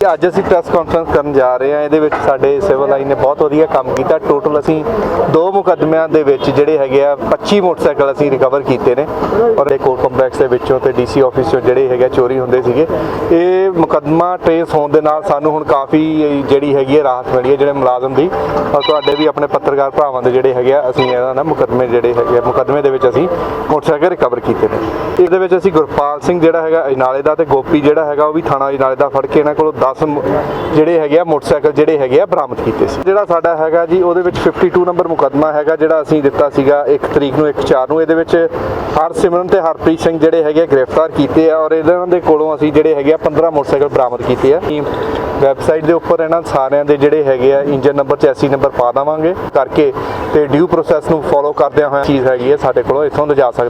ਅੱਜ ਅਸੀਂ press conference ਕਰਨ ਜਾ ਰਹੇ ਹਾਂ। ਇਹਦੇ ਵਿੱਚ ਸਾਡੇ ਸਿਵਲ ਲਾਈਨ ਨੇ ਬਹੁਤ ਵਧੀਆ ਕੰਮ ਕੀਤਾ। ਟੋਟਲ ਅਸੀਂ ਦੋ ਮੁਕੱਦਮਿਆਂ ਦੇ ਵਿੱਚ ਜਿਹੜੇ ਹੈਗੇ ਆ 25 ਮੋਟਰਸਾਈਕਲ ਅਸੀਂ ਰਿਕਵਰ ਕੀਤੇ ਨੇ। ਔਰ ਇਹ ਕੋਰਟ ਕੰਪਲੈਕਸ ਦੇ ਵਿੱਚੋਂ ਤੇ ਡੀਸੀ ਆਫਿਸ ਚੋਂ ਜਿਹੜੇ ਹੈਗੇ ਆ, ਚੋਰੀ ਹੁੰਦੇ ਸੀਗੇ। ਇਹ ਮੁਕੱਦਮਾ ਟ੍ਰੇਸ ਹੋਣ ਦੇ ਨਾਲ ਸਾਨੂੰ ਹੁਣ ਕਾਫੀ ਜਿਹੜੀ ਹੈਗੀ ਹੈ ਰਾਹਤ ਮਿਲੀ ਹੈ ਜਿਹੜੇ ਮੁਲਾਜ਼ਮ ਦੀ। ਔਰ ਤੁਹਾਡੇ ਵੀ ਆਪਣੇ ਪੱਤਰਕਾਰ ਭਰਾਵਾਂ ਦੇ ਜਿਹੜੇ ਹੈਗੇ ਆ, ਅਸੀਂ ਇਹਨਾਂ ਨਾਲ ਮੁਕੱਦਮੇ ਜਿਹੜੇ ਹੈਗੇ ਮੁਕੱਦਮੇ ਦੇ ਵਿੱਚ ਅਸੀਂ ਮੋਟਰਸਾਈਕਲ ਰਿਕਵਰ ਕੀਤੇ ਨੇ। ਇਹਦੇ ਵਿੱਚ ਅਸੀਂ ਗੁਰਪਾਲ ਸਿੰਘ ਜਿਹੜਾ ਹੈਗਾ ਅਜਨਾਲੇ ਦਾ ਤੇ ਗੋਪੀ ਜਿਹੜਾ ਹੈਗਾ, ਉਹ ਵੀ ਥਾਣਾ ਇਨਾਲੇ ਦਾ ਫੜ ਕੇ ਇਹਨਾਂ ਕੋਲੋਂ 10 ਜਿਹੜੇ ਹੈਗੇ ਆ, ਮੋਟਰਸਾਈਕਲ ਜਿਹੜੇ ਹੈਗੇ ਆ, ਬਰਾਮਦ ਕੀਤੇ ਸੀ। ਜਿਹੜਾ ਸਾਡਾ ਹੈਗਾ ਜੀ, ਉਹਦੇ ਵਿੱਚ 52 ਨੰਬਰ ਮੁਕੱਦਮਾ ਹੈਗਾ, ਜਿਹੜਾ ਅਸੀਂ ਦਿੱਤਾ ਸੀਗਾ 1 ਤਰੀਕ ਨੂੰ 1 4 ਨੂੰ। ਇਹਦੇ ਵਿੱਚ ਹਰਸਿਮਰਨ ਤੇ ਹਰਪ੍ਰੀਤ ਸਿੰਘ ਜਿਹੜੇ ਹੈਗੇ ਆ, ਗ੍ਰਿਫਤਾਰ ਕੀਤੇ ਆ ਔਰ ਇਹਨਾਂ ਦੇ ਕੋਲੋਂ ਅਸੀਂ ਜਿਹੜੇ ਹੈਗੇ ਆ 15 ਮੋਟਰਸਾਈਕਲ ਬਰਾਮਦ ਕੀਤੇ ਆ। ਵੈਬਸਾਈਟ ਦੇ ਉੱਪਰ ਇਹਨਾਂ ਸਾਰਿਆਂ ਦੇ ਜਿਹੜੇ ਹੈਗੇ ਆ, ਇੰਜਨ ਨੰਬਰ 84 ਨੰਬਰ ਪਾ ਦੇਵਾਂਗੇ ਕਰਕੇ ਤੇ ਡਿਊ ਪ੍ਰੋਸੈਸ ਨੂੰ ਫੋਲੋ ਕਰਦਿਆਂ ਹੋਇਆ ਚੀਜ਼ ਹੈਗੀ ਹੈ ਸਾਡੇ ਕੋਲੋਂ, ਇੱਥੋਂ ਲਿਜਾ ਸਕਦੇ